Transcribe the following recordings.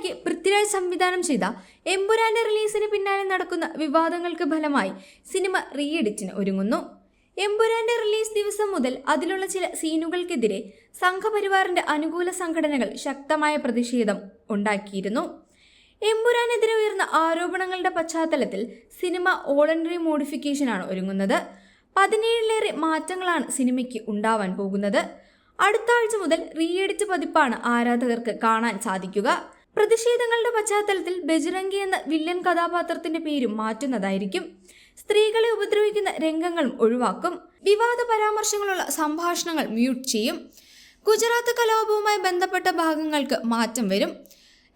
തയ്യാറാക്കി പൃഥ്വിരാജ് സംവിധാനം ചെയ്ത എമ്പുരാന്റെ റിലീസിന് പിന്നാലെ നടക്കുന്ന വിവാദങ്ങൾക്ക് ഫലമായി സിനിമ റീ എഡിറ്റിന് ഒരുങ്ങുന്നു. എമ്പുരാന്റെ റിലീസ് ദിവസം മുതൽ അതിലുള്ള ചില സീനുകൾക്കെതിരെ സംഘപരിവാറിന്റെ അനുകൂല സംഘടനകൾ ശക്തമായ പ്രതിഷേധം ഉണ്ടാക്കിയിരുന്നു. എമ്പുരാനെതിരെ ഉയർന്ന ആരോപണങ്ങളുടെ പശ്ചാത്തലത്തിൽ സിനിമ ഓർഡിനറി മോഡിഫിക്കേഷനാണ് ഒരുങ്ങുന്നത്. പതിനേഴിലേറെ മാറ്റങ്ങളാണ് സിനിമയ്ക്ക് ഉണ്ടാവാൻ പോകുന്നത്. അടുത്ത ആഴ്ച മുതൽ റീഎഡിറ്റ് പതിപ്പാണ് ആരാധകർക്ക് കാണാൻ സാധിക്കുക. പ്രതിഷേധങ്ങളുടെ പശ്ചാത്തലത്തിൽ ബജറംഗി എന്ന വില്ലൻ കഥാപാത്രത്തിന്റെ പേരും മാറ്റുന്നതായിരിക്കും. സ്ത്രീകളെ ഉപദ്രവിക്കുന്ന രംഗങ്ങളും ഒഴിവാക്കും. വിവാദ പരാമർശങ്ങളുള്ള സംഭാഷണങ്ങൾ മ്യൂട്ട് ചെയ്യും. ഗുജറാത്ത് കലാപവുമായി ബന്ധപ്പെട്ട ഭാഗങ്ങൾക്ക് മാറ്റം വരും.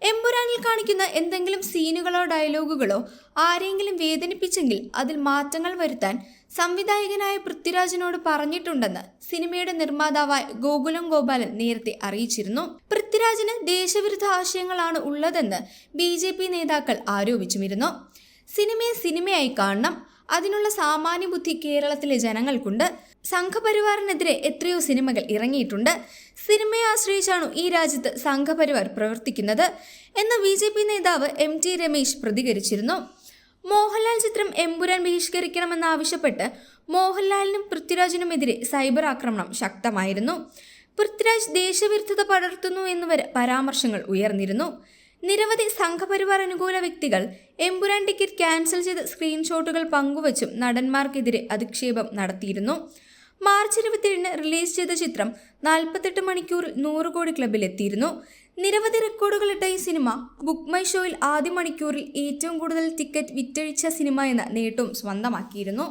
എമ്പുരാനിൽ കാണിക്കുന്ന എന്തെങ്കിലും സീനുകളോ ഡയലോഗുകളോ ആരെങ്കിലും വേദനിപ്പിച്ചെങ്കിൽ അതിൽ മാറ്റങ്ങൾ വരുത്താൻ സംവിധായകനായ പൃഥ്വിരാജിനോട് പറഞ്ഞിട്ടുണ്ടെന്ന് സിനിമയുടെ നിർമ്മാതാവായ ഗോകുലം ഗോപാലൻ നേരത്തെ അറിയിച്ചിരുന്നു. പൃഥ്വിരാജിന് ദേശവിരുദ്ധ ആശയങ്ങളാണ് ഉള്ളതെന്ന് ബി ജെ പി നേതാക്കൾ ആരോപിച്ചുമിരുന്നു. സിനിമയെ സിനിമയായി കാണണം. അതിനുള്ള സാമാന്യ ബുദ്ധി കേരളത്തിലെ ജനങ്ങൾക്കുണ്ട്. സംഘപരിവാറിനെതിരെ എത്രയോ സിനിമകൾ ഇറങ്ങിയിട്ടുണ്ട്. സിനിമയെ ആശ്രയിച്ചാണ് ഈ രാജ്യത്ത് സംഘപരിവാർ പ്രവർത്തിക്കുന്നത് എന്ന് ബി ജെ പി നേതാവ് എം ടി രമേശ് പ്രതികരിച്ചിരുന്നു. മോഹൻലാൽ ചിത്രം എമ്പുരാൻ ബഹിഷ്കരിക്കണമെന്നാവശ്യപ്പെട്ട് മോഹൻലാലിനും പൃഥ്വിരാജിനുമെതിരെ സൈബർ ആക്രമണം ശക്തമായിരുന്നു. പൃഥ്വിരാജ് ദേശവിരുദ്ധത പടർത്തുന്നു എന്നുവരെ പരാമർശങ്ങൾ ഉയർന്നിരുന്നു. നിരവധി സംഘപരിവാർ അനുകൂല വ്യക്തികൾ എമ്പുരാൻ ടിക്കറ്റ് ക്യാൻസൽ ചെയ്ത് സ്ക്രീൻഷോട്ടുകൾ പങ്കുവച്ചും നടന്മാർക്കെതിരെ അധിക്ഷേപം നടത്തിയിരുന്നു. മാർച്ച് ഇരുപത്തിയേഴിന് റിലീസ് ചെയ്ത ചിത്രം നാൽപ്പത്തെട്ട് മണിക്കൂറിൽ നൂറ് കോടി ക്ലബിൽ എത്തിയിരുന്നു നിരവധി റെക്കോർഡുകളിട്ട ഈ സിനിമ ബുക്ക് മൈ ഷോയിൽ ആദ്യ മണിക്കൂറിൽ ഏറ്റവും കൂടുതൽ ടിക്കറ്റ് വിറ്റഴിച്ച സിനിമ എന്ന നേട്ടവും സ്വന്തമാക്കിയിരുന്നു.